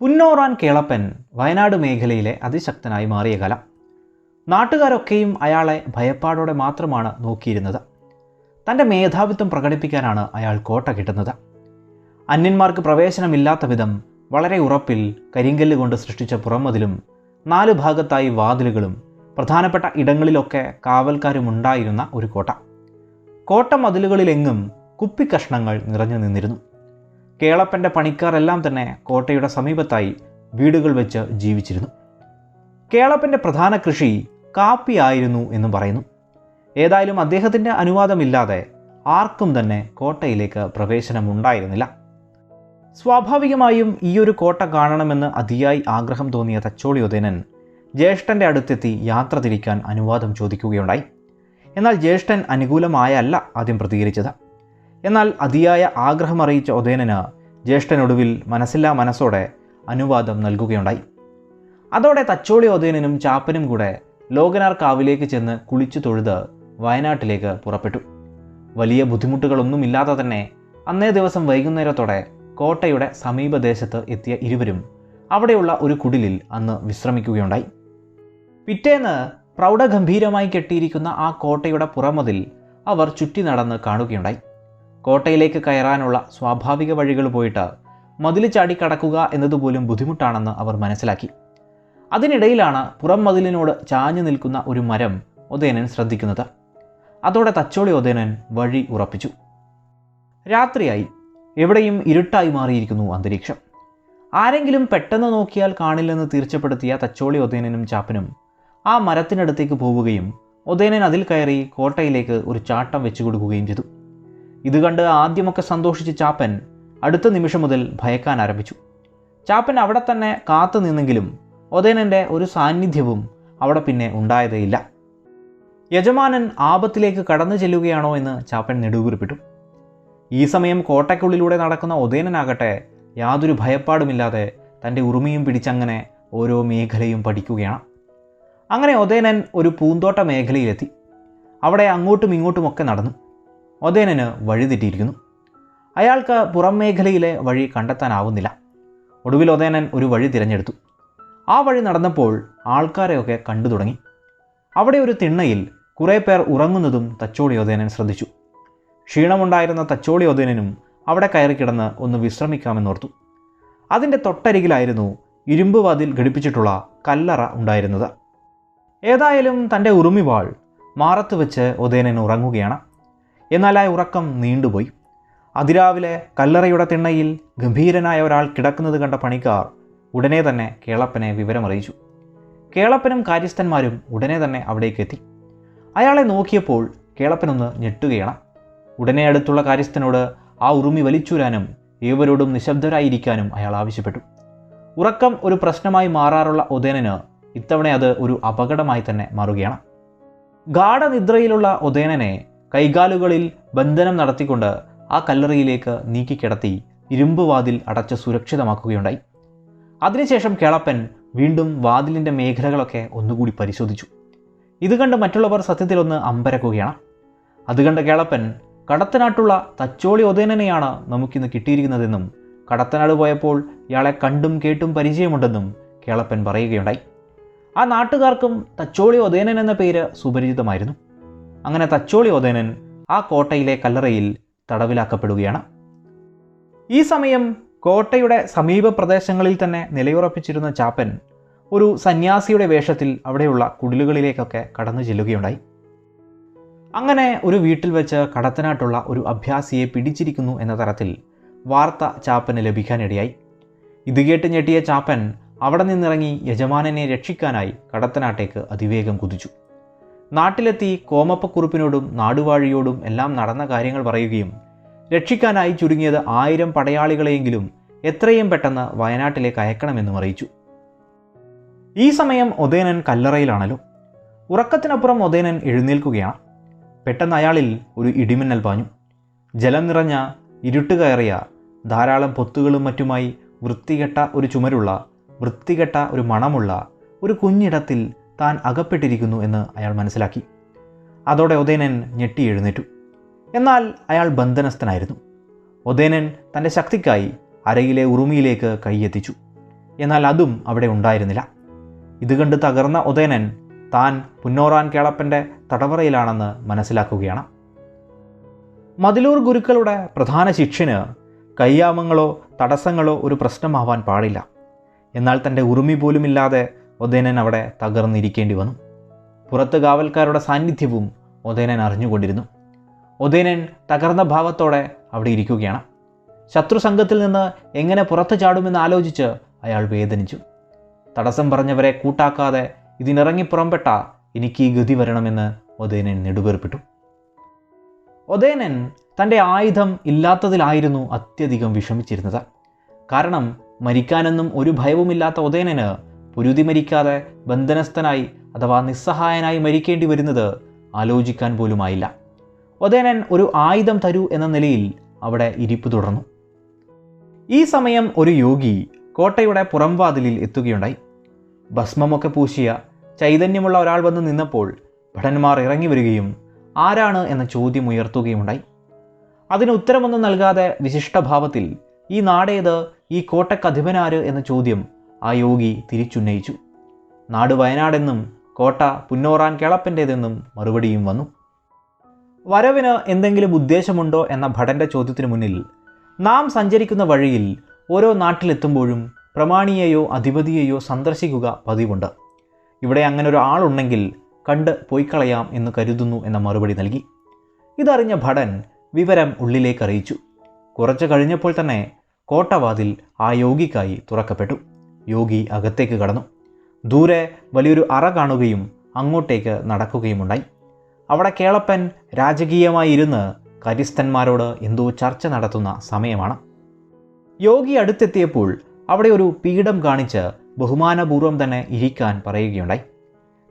പുന്നോറാൻ കേളപ്പൻ വയനാട് മേഖലയിലെ അതിശക്തനായി മാറിയ കാലം. നാട്ടുകാരൊക്കെയും അയാളെ ഭയപ്പാടോടെ മാത്രമാണ് നോക്കിയിരുന്നത്. തന്റെ മേധാവിത്വം പ്രകടിപ്പിക്കാനാണ് അയാൾ കോട്ട കിട്ടുന്നത്. അന്യന്മാർക്ക് പ്രവേശനമില്ലാത്ത വിധം വളരെ ഉറപ്പിൽ കരിങ്കല്ല് കൊണ്ട് സൃഷ്ടിച്ച പുറമതിലും നാല് ഭാഗത്തായി വാതിലുകളും പ്രധാനപ്പെട്ട ഇടങ്ങളിലൊക്കെ കാവൽക്കാരുമുണ്ടായിരുന്ന ഒരു കോട്ട. കോട്ട മതിലുകളിലെങ്ങും കുപ്പിക്കഷ്ണങ്ങൾ നിറഞ്ഞു നിന്നിരുന്നു. കേളപ്പന്റെ പണിക്കാരെല്ലാം തന്നെ കോട്ടയുടെ സമീപത്തായി വീടുകൾ വെച്ച് ജീവിച്ചിരുന്നു. കേളപ്പന്റെ പ്രധാന കൃഷി കാപ്പിയായിരുന്നു എന്ന് പറയുന്നു. ഏതായാലും അദ്ദേഹത്തിന്റെ അനുവാദമില്ലാതെ ആർക്കും തന്നെ കോട്ടയിലേക്ക് പ്രവേശനമുണ്ടായിരുന്നില്ല. സ്വാഭാവികമായും ഈയൊരു കോട്ട കാണണമെന്ന് അതിയായി ആഗ്രഹം തോന്നിയ തച്ചോളി ഉദയനൻ ജ്യേഷ്ഠന്റെ അടുത്തെത്തി യാത്ര തിരിക്കാൻ അനുവാദം ചോദിക്കുകയുണ്ടായി. എന്നാൽ ജ്യേഷ്ഠൻ അനുകൂലമായല്ല ആദ്യം പ്രതികരിച്ചത്. എന്നാൽ അതിയായ ആഗ്രഹമറിയിച്ച ഉദയനന് ജ്യേഷ്ഠനൊടുവിൽ മനസ്സില്ലാ മനസ്സോടെ അനുവാദം നൽകുകയുണ്ടായി. അതോടെ തച്ചോളി ഉദയനും ചാപ്പനും കൂടെ ലോകനാർ കാവിലേക്ക് ചെന്ന് കുളിച്ചു തൊഴുത് വയനാട്ടിലേക്ക് പുറപ്പെട്ടു. വലിയ ബുദ്ധിമുട്ടുകളൊന്നുമില്ലാതെ തന്നെ അന്നേ ദിവസം വൈകുന്നേരത്തോടെ കോട്ടയുടെ സമീപദേശത്ത് എത്തിയ ഇരുവരും അവിടെയുള്ള ഒരു കുടിലിൽ അന്ന് വിശ്രമിക്കുകയുണ്ടായി. പിറ്റേന്ന് പ്രൗഢഗംഭീരമായി കെട്ടിയിരിക്കുന്ന ആ കോട്ടയുടെ പുറമതിൽ അവർ ചുറ്റി നടന്ന് കാണുകയുണ്ടായി. കോട്ടയിലേക്ക് കയറാനുള്ള സ്വാഭാവിക വഴികൾ പോയിട്ട് മതിൽ ചാടി കടക്കുക എന്നതുപോലും ബുദ്ധിമുട്ടാണെന്ന് അവർ മനസ്സിലാക്കി. അതിനിടയിലാണ് പുറം മതിലിനോട് ചാഞ്ഞു നിൽക്കുന്ന ഒരു മരം ഉദയനൻ ശ്രദ്ധിക്കുന്നത്. അതോടെ തച്ചോളി ഉദയനൻ വഴി ഉറപ്പിച്ചു. രാത്രിയായി. എവിടെയും ഇരുട്ടായി മാറിയിരിക്കുന്നു അന്തരീക്ഷം. ആരെങ്കിലും പെട്ടെന്ന് നോക്കിയാൽ കാണില്ലെന്ന് തീർച്ചപ്പെടുത്തിയ തച്ചോളി ഉദയനനും ചാപ്പനും ആ മരത്തിനടുത്തേക്ക് പോവുകയും ഉദയനൻ അതിൽ കയറി കോട്ടയിലേക്ക് ഒരു ചാട്ടം വെച്ചു കൊടുക്കുകയും ചെയ്തു. ഇത് കണ്ട് ആദ്യമൊക്കെ സന്തോഷിച്ച ചാപ്പൻ അടുത്ത നിമിഷം മുതൽ ഭയക്കാൻ ആരംഭിച്ചു. ചാപ്പൻ അവിടെ തന്നെ കാത്തു നിന്നെങ്കിലും ഒതേനന്റെ ഒരു സാന്നിധ്യവും അവിടെ പിന്നെ ഉണ്ടായതേയില്ല. യജമാനൻ ആപത്തിലേക്ക് കടന്നു ചെല്ലുകയാണോ എന്ന് ചാപ്പൻ നെടുകുറിപ്പിട്ടു. ഈ സമയം കോട്ടയ്ക്കുള്ളിലൂടെ നടക്കുന്ന ഒതേനനാകട്ടെ യാതൊരു ഭയപ്പാടുമില്ലാതെ തന്റെ ഉറുമിയും പിടിച്ചങ്ങനെ ഓരോ മേഖലയും പഠിക്കുകയാണ്. അങ്ങനെ ഒതേനൻ ഒരു പൂന്തോട്ട മേഖലയിലെത്തി. അവിടെ അങ്ങോട്ടും ഇങ്ങോട്ടുമൊക്കെ നടന്നു. ഉദയനന് വഴിതെറ്റിയിരിക്കുന്നു. അയാൾക്ക് പുറം മേഖലയിലെ വഴി കണ്ടെത്താനാവുന്നില്ല. ഒടുവിൽ ഒതേനൻ ഒരു വഴി തിരഞ്ഞെടുത്തു. ആ വഴി നടന്നപ്പോൾ ആൾക്കാരെയൊക്കെ കണ്ടു തുടങ്ങി. അവിടെ ഒരു തിണ്ണയിൽ കുറേ പേർ ഉറങ്ങുന്നതും തച്ചോളി ഒതേനൻ ശ്രദ്ധിച്ചു. ക്ഷീണമുണ്ടായിരുന്ന തച്ചോളി ഒതേനനും അവിടെ കയറി കിടന്ന് ഒന്ന് വിശ്രമിക്കാമെന്നോർത്തു. അതിന്റെ തൊട്ടരികിലായിരുന്നു ഇരുമ്പ് വാതിൽ ഘടിപ്പിച്ചിട്ടുള്ള കല്ലറ ഉണ്ടായിരുന്നത്. ഏതായാലും തന്റെ ഉറുമിവാൾ മാറത്ത് വെച്ച് ഒതേനൻ ഉറങ്ങുകയാണ്. എന്നാൽ ആ ഉറക്കം നീണ്ടുപോയി. അതിരാവിലെ കല്ലറയുടെ തിണ്ണയിൽ ഗംഭീരനായ ഒരാൾ കിടക്കുന്നത് കണ്ട പണിക്കാർ ഉടനെ തന്നെ കേളപ്പനെ വിവരമറിയിച്ചു. കേളപ്പനും കാര്യസ്ഥന്മാരും ഉടനെ തന്നെ അവിടേക്ക് എത്തി. അയാളെ നോക്കിയപ്പോൾ കേളപ്പനൊന്ന് ഞെട്ടുകയാണ്. ഉടനെ അടുത്തുള്ള കാര്യസ്ഥനോട് ആ ഉറുമി വലിച്ചൂരാനും ഏവരോടും നിശബ്ദരായിരിക്കാനും അയാൾ ആവശ്യപ്പെട്ടു. ഉറക്കം ഒരു പ്രശ്നമായി മാറാറുള്ള ഉദയനന് ഇത്തവണ അത് ഒരു അപകടമായി തന്നെ മാറുകയാണ്. ഗാഠനിദ്രയിലുള്ള ഉദയനനെ കൈകാലുകളിൽ ബന്ധനം നടത്തിക്കൊണ്ട് ആ കല്ലറയിലേക്ക് നീക്കിക്കിടത്തി ഇരുമ്പ് വാതിൽ അടച്ച് സുരക്ഷിതമാക്കുകയുണ്ടായി. അതിനുശേഷം കേളപ്പൻ വീണ്ടും വാതിലിന്റെ മേഖലകളൊക്കെ ഒന്നുകൂടി പരിശോധിച്ചു. ഇത് കണ്ട് മറ്റുള്ളവർ സത്യത്തിലൊന്ന് അമ്പരക്കുകയാണ്. അത് കണ്ട കേളപ്പൻ കടത്തനാട്ടുള്ള തച്ചോളി ഒതേനനെയാണ് നമുക്കിന്ന് കിട്ടിയിരിക്കുന്നതെന്നും കടത്തനാട് പോയപ്പോൾ ഇയാളെ കണ്ടും കേട്ടും പരിചയമുണ്ടെന്നും കേളപ്പൻ പറയുകയുണ്ടായി. ആ നാട്ടുകാർക്കും തച്ചോളി ഒതേനൻ എന്ന പേര് സുപരിചിതമായിരുന്നു. അങ്ങനെ തച്ചോളി ഉദയനൻ ആ കോട്ടയിലെ കല്ലറയിൽ തടവിലാക്കപ്പെടുകയാണ്. ഈ സമയം കോട്ടയുടെ സമീപ പ്രദേശങ്ങളിൽ തന്നെ നിലയുറപ്പിച്ചിരുന്ന ചാപ്പൻ ഒരു സന്യാസിയുടെ വേഷത്തിൽ അവിടെയുള്ള കുടിലുകളിലേക്കൊക്കെ കടന്നു ചെല്ലുകയുണ്ടായി. അങ്ങനെ ഒരു വീട്ടിൽ വെച്ച് കടത്തനാട്ടുള്ള ഒരു അഭ്യാസിയെ പിടിച്ചിരിക്കുന്നു എന്ന തരത്തിൽ വാർത്ത ചാപ്പന് ലഭിക്കാനിടയായി. ഇത് കേട്ട് ഞെട്ടിയ ചാപ്പൻ അവിടെ നിന്നിറങ്ങി യജമാനനെ രക്ഷിക്കാനായി കടത്തനാട്ടേക്ക് അതിവേഗം കുതിച്ചു. നാട്ടിലെത്തി കോമപ്പക്കുറുപ്പിനോടും നാടുവാഴിയോടും എല്ലാം നടന്ന കാര്യങ്ങൾ പറയുകയും രക്ഷിക്കാനായി ചുരുങ്ങിയത് ആയിരം പടയാളികളെയെങ്കിലും എത്രയും പെട്ടെന്ന് വയനാട്ടിലേക്ക് അയക്കണമെന്നും അറിയിച്ചു. ഈ സമയം ഉദയനൻ കല്ലറയിലാണല്ലോ. ഉറക്കത്തിനപ്പുറം ഉദയനൻ എഴുന്നേൽക്കുകയാണ്. പെട്ടെന്ന് അയാളിൽ ഒരു ഇടിമിന്നൽ പാഞ്ഞു. ജലം നിറഞ്ഞ ഇരുട്ട് കയറിയ ധാരാളം പൊത്തുകളും മറ്റുമായി വൃത്തികെട്ട ഒരു ചുമരുള്ള വൃത്തികെട്ട ഒരു മണമുള്ള ഒരു കുഞ്ഞിടത്തിൽ താൻ അകപ്പെട്ടിരിക്കുന്നു എന്ന് അയാൾ മനസ്സിലാക്കി. അതോടെ ഉദയനൻ ഞെട്ടി എഴുന്നേറ്റു. എന്നാൽ അയാൾ ബന്ധനസ്ഥനായിരുന്നു. ഉദയനൻ തന്റെ ശക്തിക്കായി അരയിലെ ഉറുമിയിലേക്ക് കൈയെത്തിച്ചു. എന്നാൽ അതും അവിടെ ഉണ്ടായിരുന്നില്ല. ഇത് കണ്ട് തകർന്ന ഉദയനൻ താൻ പുന്നോറാൻ കേളപ്പന്റെ തടവറയിലാണെന്ന് മനസ്സിലാക്കുകയാണ്. മതിലൂർ ഗുരുക്കളുടെ പ്രധാന ശിക്ഷന് കയ്യാമങ്ങളോ തടസ്സങ്ങളോ ഒരു പ്രശ്നമാവാൻ പാടില്ല. എന്നാൽ തന്റെ ഉറുമി പോലുമില്ലാതെ ഉദയനൻ അവിടെ തകർന്നിരിക്കേണ്ടി വന്നു. പുറത്ത് കാവൽക്കാരുടെ സാന്നിധ്യവും ഒതേനൻ അറിഞ്ഞുകൊണ്ടിരുന്നു. ഒതേനൻ തകർന്ന ഭാവത്തോടെ അവിടെ ഇരിക്കുകയാണ്. ശത്രു സംഘത്തിൽ നിന്ന് എങ്ങനെ പുറത്തു ചാടുമെന്ന് ആലോചിച്ച് അയാൾ വേദനിച്ചു. തടസ്സം പറഞ്ഞവരെ കൂട്ടാക്കാതെ ഇതിനിറങ്ങി പുറംപെട്ട എനിക്ക് ഈ ഗതി വരണമെന്ന് ഒതേനൻ നെടുവേർപ്പെട്ടു. ഒതേനൻ തന്റെ ആയുധം ഇല്ലാത്തതിലായിരുന്നു അത്യധികം വിഷമിച്ചിരുന്നത്. കാരണം മരിക്കാനൊന്നും ഒരു ഭയവുമില്ലാത്ത ഉദയനന് പൊരുതി മരിക്കാതെ ബന്ധനസ്ഥനായി അഥവാ നിസ്സഹായനായി മരിക്കേണ്ടി വരുന്നത് ആലോചിക്കാൻ പോലുമായില്ല. ഒതേനൻ ഒരു ആയുധം തരൂ എന്ന നിലയിൽ അവിടെ ഇരിപ്പ് തുടർന്നു. ഈ സമയം ഒരു യോഗി കോട്ടയുടെ പുറംവാതിലിൽ എത്തുകയുണ്ടായി. ഭസ്മമൊക്കെ പൂശിയ ചൈതന്യമുള്ള ഒരാൾ വന്ന് നിന്നപ്പോൾ ഭടന്മാർ ഇറങ്ങി വരികയും ആരാണ് എന്ന ചോദ്യം ഉയർത്തുകയുണ്ടായി അതിന് ഉത്തരമൊന്നും നൽകാതെ വിശിഷ്ടഭാവത്തിൽ ഈ നാടേത് ഈ കോട്ടക്കധിപനാര് എന്ന ചോദ്യം ആ യോഗി തിരിച്ചുന്നയിച്ചു. നാട് വയനാടെന്നും കോട്ട പുന്നോറാൻ കേളപ്പന്റേതെന്നും മറുപടിയും വന്നു. വരവിന് എന്തെങ്കിലും ഉദ്ദേശമുണ്ടോ എന്ന ഭടന്റെ ചോദ്യത്തിനു മുന്നിൽ നാം സഞ്ചരിക്കുന്ന വഴിയിൽ ഓരോ നാട്ടിലെത്തുമ്പോഴും പ്രമാണിയെയോ അധിപതിയെയോ സന്ദർശിക്കുക പതിവുണ്ട്. ഇവിടെ അങ്ങനെ ഒരു ആളുണ്ടെങ്കിൽ കണ്ട് പോയിക്കളയാം എന്ന് കരുതുന്നു എന്ന മറുപടി നൽകി. ഇതറിഞ്ഞ ഭടൻ വിവരം ഉള്ളിലേക്ക് അറിയിച്ചു. കുറച്ചു കഴിഞ്ഞപ്പോൾ തന്നെ കോട്ടവാതിൽ ആ യോഗിക്കായി തുറക്കപ്പെട്ടു. യോഗി അകത്തേക്ക് കടന്നു. ദൂരെ വലിയൊരു അറ കാണുകയും അങ്ങോട്ടേക്ക് നടക്കുകയുമുണ്ടായി. അവിടെ കേളപ്പൻ രാജകീയമായി ഇരുന്ന് കരിസ്ഥന്മാരോട് എന്തോ ചർച്ച നടത്തുന്ന സമയമാണ്. യോഗി അടുത്തെത്തിയപ്പോൾ അവിടെ ഒരു പീഠം കാണിച്ച് ബഹുമാനപൂർവം തന്നെ ഇരിക്കാൻ പറയുകയുണ്ടായി.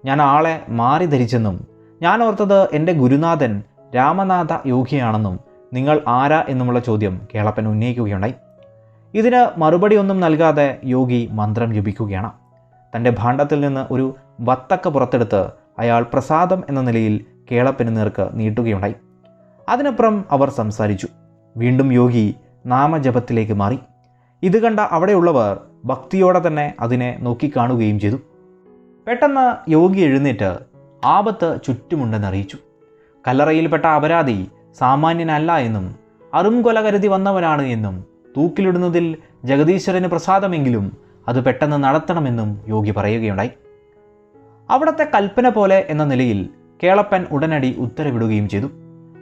ഞാൻ ആളെ മാറി ധരിച്ചെന്നും ഞാൻ ഓർത്തത് എന്റെ ഗുരുനാഥൻ രാമനാഥ യോഗിയാണെന്നും നിങ്ങൾ ആരാ എന്നുമുള്ള ചോദ്യം കേളപ്പൻ ഉന്നയിക്കുകയുണ്ടായി. ഇതിന് മറുപടിയൊന്നും നൽകാതെ യോഗി മന്ത്രം ജപിക്കുകയാണ്. തന്റെ ഭാണ്ഡത്തിൽ നിന്ന് ഒരു വത്തക്ക പുറത്തെടുത്ത് അയാൾ പ്രസാദം എന്ന നിലയിൽ കേളപ്പിന് നേർക്ക് നീട്ടുകയുണ്ടായി. അതിനപ്പുറം അവർ സംസാരിച്ചു. വീണ്ടും യോഗി നാമജപത്തിലേക്ക് മാറി. ഇത് കണ്ട അവിടെയുള്ളവർ ഭക്തിയോടെ തന്നെ അതിനെ നോക്കിക്കാണുകയും ചെയ്തു. പെട്ടെന്ന് യോഗി എഴുന്നേറ്റ് ആപത്ത് ചുറ്റുമുണ്ടെന്നറിയിച്ചു കല്ലറയിൽപ്പെട്ട അപരാധി സാമാന്യനല്ല എന്നും അറുംകൊല കരുതി വന്നവനാണ് എന്നും തൂക്കിലിടുന്നതിൽ ജഗദീശ്വരന് പ്രസാദമെങ്കിലും അത് പെട്ടെന്ന് നടത്തണമെന്നും യോഗി പറയുകയുണ്ടായി. അവിടത്തെ കൽപ്പന പോലെ എന്ന നിലയിൽ കേളപ്പൻ ഉടനടി ഉത്തരവിടുകയും ചെയ്തു.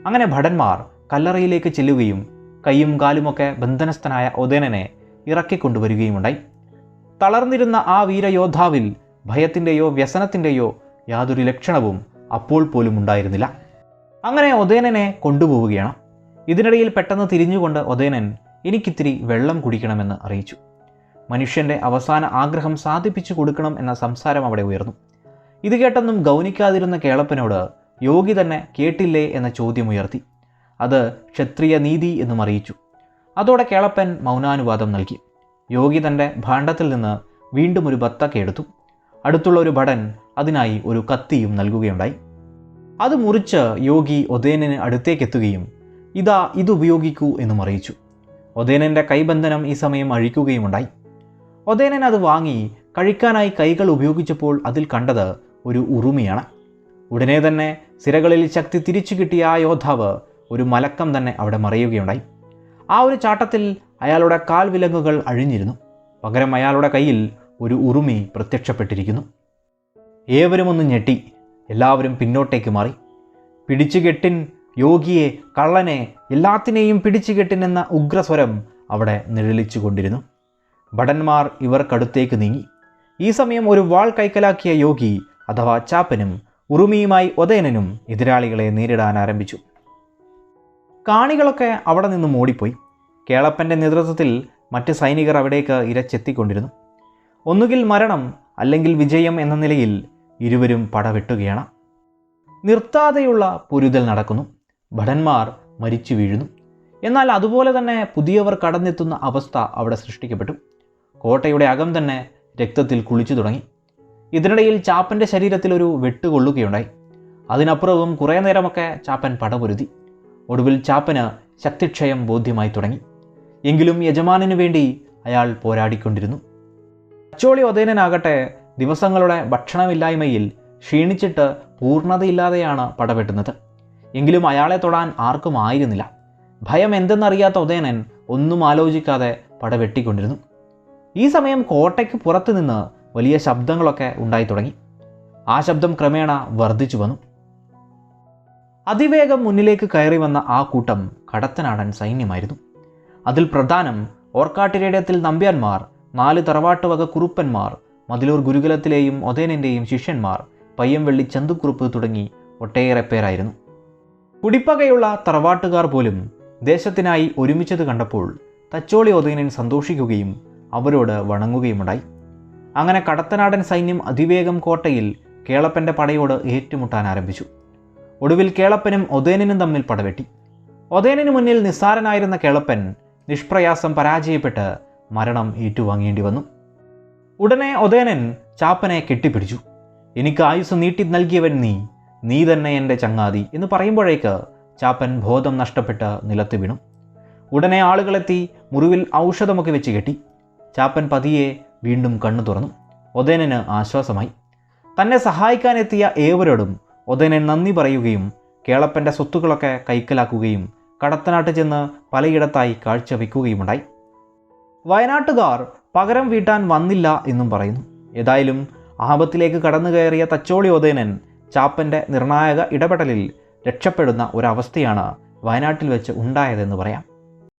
അങ്ങനെ ഭടന്മാർ കല്ലറയിലേക്ക് ചെല്ലുകയും കൈയും കാലുമൊക്കെ ബന്ധനസ്ഥനായ ഉദയനനെ ഇറക്കിക്കൊണ്ടുവരികയുമുണ്ടായി. തളർന്നിരുന്ന ആ വീരയോദ്ധാവിൽ ഭയത്തിന്റെയോ വ്യസനത്തിന്റെയോ യാതൊരു ലക്ഷണവും അപ്പോൾ പോലും ഉണ്ടായിരുന്നില്ല. അങ്ങനെ ഉദയനനെ കൊണ്ടുപോവുകയാണ്. ഇതിനിടയിൽ പെട്ടെന്ന് തിരിഞ്ഞുകൊണ്ട് ഉദയനൻ എനിക്കിത്തിരി വെള്ളം കുടിക്കണമെന്ന് അറിയിച്ചു. മനുഷ്യന്റെ അവസാന ആഗ്രഹം സാധിപ്പിച്ചു കൊടുക്കണം എന്ന സംസാരം അവിടെ ഉയർന്നു. ഇത് കേട്ടെന്നും ഗൗനിക്കാതിരുന്ന കേളപ്പനോട് യോഗി തന്നെ കേട്ടില്ലേ എന്ന ചോദ്യം ഉയർത്തി അത് ക്ഷത്രിയ നീതി എന്നും അറിയിച്ചു. അതോടെ കേളപ്പൻ മൗനാനുവാദം നൽകി. യോഗി തന്റെ ഭാണ്ഡത്തിൽ നിന്ന് വീണ്ടും ഒരു ബത്തക്ക എടുത്തു അടുത്തുള്ള ഒരു ഭടൻ അതിനായി ഒരു കത്തിയും നൽകുകയുണ്ടായി. അത് മുറിച്ച് യോഗി ഒതേനന് അടുത്തേക്കെത്തുകയും ഇതാ ഇത് ഉപയോഗിക്കൂ എന്നും അറിയിച്ചു. ഒതേനന്റെ കൈബന്ധനം ഈ സമയം അഴിക്കുകയുമുണ്ടായി. ഒതേനൻ അത് വാങ്ങി കഴിക്കാനായി കൈകൾ ഉപയോഗിച്ചപ്പോൾ അതിൽ കണ്ടത് ഒരു ഉറുമിയാണ്. ഉടനെ തന്നെ സിരകളിൽ ശക്തി തിരിച്ചു കിട്ടിയ ആ യോദ്ധാവ് ഒരു മലക്കം തന്നെ അവിടെ മറയുകയുണ്ടായി. ആ ഒരു ചാട്ടത്തിൽ അയാളുടെ കാൽ വിലങ്ങുകൾ അഴിഞ്ഞിരുന്നു. പകരം അയാളുടെ കയ്യിൽ ഒരു ഉറുമി പ്രത്യക്ഷപ്പെട്ടിരിക്കുന്നു. ഏവരും ഒന്ന് ഞെട്ടി. എല്ലാവരും പിന്നോട്ടേക്ക് മാറി. പിടിച്ചുകെട്ടിൻ യോഗിയെ കള്ളനെ എല്ലാത്തിനെയും പിടിച്ചു കെട്ടിനെന്ന ഉഗ്രസ്വരം അവിടെ നിഴലിച്ചു കൊണ്ടിരുന്നു ഭടന്മാർ ഇവർക്കടുത്തേക്ക് നീങ്ങി. ഈ സമയം ഒരു വാൾ കൈക്കലാക്കിയ യോഗി അഥവാ ചാപ്പനും ഉറുമിയുമായി ഒതയനനും എതിരാളികളെ നേരിടാൻ ആരംഭിച്ചു. കാണികളൊക്കെ അവിടെ നിന്നും ഓടിപ്പോയി കേളപ്പന്റെ നേതൃത്വത്തിൽ മറ്റ് സൈനികർ അവിടേക്ക് ഇരച്ചെത്തിക്കൊണ്ടിരുന്നു. ഒന്നുകിൽ മരണം അല്ലെങ്കിൽ വിജയം എന്ന നിലയിൽ ഇരുവരും പടവെട്ടുകയാണ്. നിർത്താതെയുള്ള പൊരുതൽ നടക്കുന്നു. ഭടന്മാർ മരിച്ചു വീഴുന്നു. എന്നാൽ അതുപോലെ തന്നെ പുതിയവർ കടന്നെത്തുന്ന അവസ്ഥ അവിടെ സൃഷ്ടിക്കപ്പെട്ടു. കോട്ടയുടെ അകം തന്നെ രക്തത്തിൽ കുളിച്ചു തുടങ്ങി. ഇതിനിടയിൽ ചാപ്പന്റെ ശരീരത്തിൽ ഒരു വെട്ടുകൊള്ളുകയുണ്ടായി അതിനപ്പുറവും കുറേ നേരമൊക്കെ ചാപ്പൻ പടപൊരുതി. ഒടുവിൽ ചാപ്പന് ശക്തിക്ഷയം ബോധ്യമായി തുടങ്ങി. എങ്കിലും യജമാനു വേണ്ടി അയാൾ പോരാടിക്കൊണ്ടിരുന്നു. അച്ചോളി ഒതേനനാകട്ടെ ദിവസങ്ങളുടെ ഭക്ഷണമില്ലായ്മയിൽ ക്ഷീണിച്ചിട്ട് പൂർണതയില്ലാതെയാണ് പടവെട്ടുന്നത്. എങ്കിലും അയാളെ തൊടാൻ ആർക്കും ആയിരുന്നില്ല. ഭയം എന്തെന്നറിയാത്ത ഉദയനൻ ഒന്നും ആലോചിക്കാതെ പട വെട്ടിക്കൊണ്ടിരുന്നു. ഈ സമയം കോട്ടയ്ക്ക് പുറത്തു നിന്ന് വലിയ ശബ്ദങ്ങളൊക്കെ ഉണ്ടായി തുടങ്ങി. ആ ശബ്ദം ക്രമേണ വർദ്ധിച്ചു വന്നു. അതിവേഗം മുന്നിലേക്ക് കയറി വന്ന ആ കൂട്ടം കടത്തനാടൻ സൈന്യമായിരുന്നു. അതിൽ പ്രധാനം ഓർക്കാട്ടിരേടത്തിൽ നമ്പ്യാന്മാർ നാല് തറവാട്ടുവക കുറുപ്പന്മാർ മതിലൂർ ഗുരുകുലത്തിലെയും ഒതേനന്റെയും ശിഷ്യന്മാർ പയ്യംവെള്ളി ചന്തുക്കുറുപ്പ് തുടങ്ങി ഒട്ടേറെ പേരായിരുന്നു. കുടിപ്പകയുള്ള തറവാട്ടുകാർ പോലും ദേശത്തിനായി ഒരുമിച്ചത് കണ്ടപ്പോൾ തച്ചോളി ഒതുങ്ങനൻ സന്തോഷിക്കുകയും അവരോട് വണങ്ങുകയുമുണ്ടായി. അങ്ങനെ കടത്തനാടൻ സൈന്യം അതിവേഗം കോട്ടയിൽ കേളപ്പന്റെ പടയോട് ഏറ്റുമുട്ടാൻ ആരംഭിച്ചു. ഒടുവിൽ കേളപ്പനും ഒതേനനും തമ്മിൽ പടവെട്ടി. ഒതേനന് മുന്നിൽ നിസ്സാരനായിരുന്ന കേളപ്പൻ നിഷ്പ്രയാസം പരാജയപ്പെട്ട് മരണം ഏറ്റുവാങ്ങേണ്ടി വന്നു. ഉടനെ ഒതേനൻ ചാപ്പനെ കെട്ടിപ്പിടിച്ചു. എനിക്ക് ആയുസ് നീട്ടി നൽകിയവൻ നീ നീ തന്നെ എന്റെ ചങ്ങാതി എന്ന് പറയുമ്പോഴേക്ക് ചാപ്പൻ ബോധം നഷ്ടപ്പെട്ട് നിലത്ത് വീണു. ഉടനെ ആളുകളെത്തി മുറിവിൽ ഔഷധമൊക്കെ വെച്ച് കെട്ടി. ചാപ്പൻ പതിയെ വീണ്ടും കണ്ണു തുറന്നു. ഒതേനന് ആശ്വാസമായി. തന്നെ സഹായിക്കാനെത്തിയ ഏവരോടും ഒതേനൻ നന്ദി പറയുകയും കേളപ്പന്റെ സ്വത്തുക്കളൊക്കെ കൈക്കലാക്കുകയും കടത്തനാട്ട് ചെന്ന് പലയിടത്തായി കാഴ്ചവെക്കുകയുമുണ്ടായി വയനാട്ടുകാർ പകരം വീട്ടാൻ വന്നില്ല എന്നും പറയുന്നു. ഏതായാലും ആപത്തിലേക്ക് കടന്നു കയറിയ തച്ചോളി ഒതേനൻ ചാപ്പന്റെ നിർണായക ഇടപെടലിൽ രക്ഷപ്പെടുന്ന ഒരവസ്ഥയാണ് വയനാട്ടിൽ വെച്ച് ഉണ്ടായതെന്ന് പറയാം.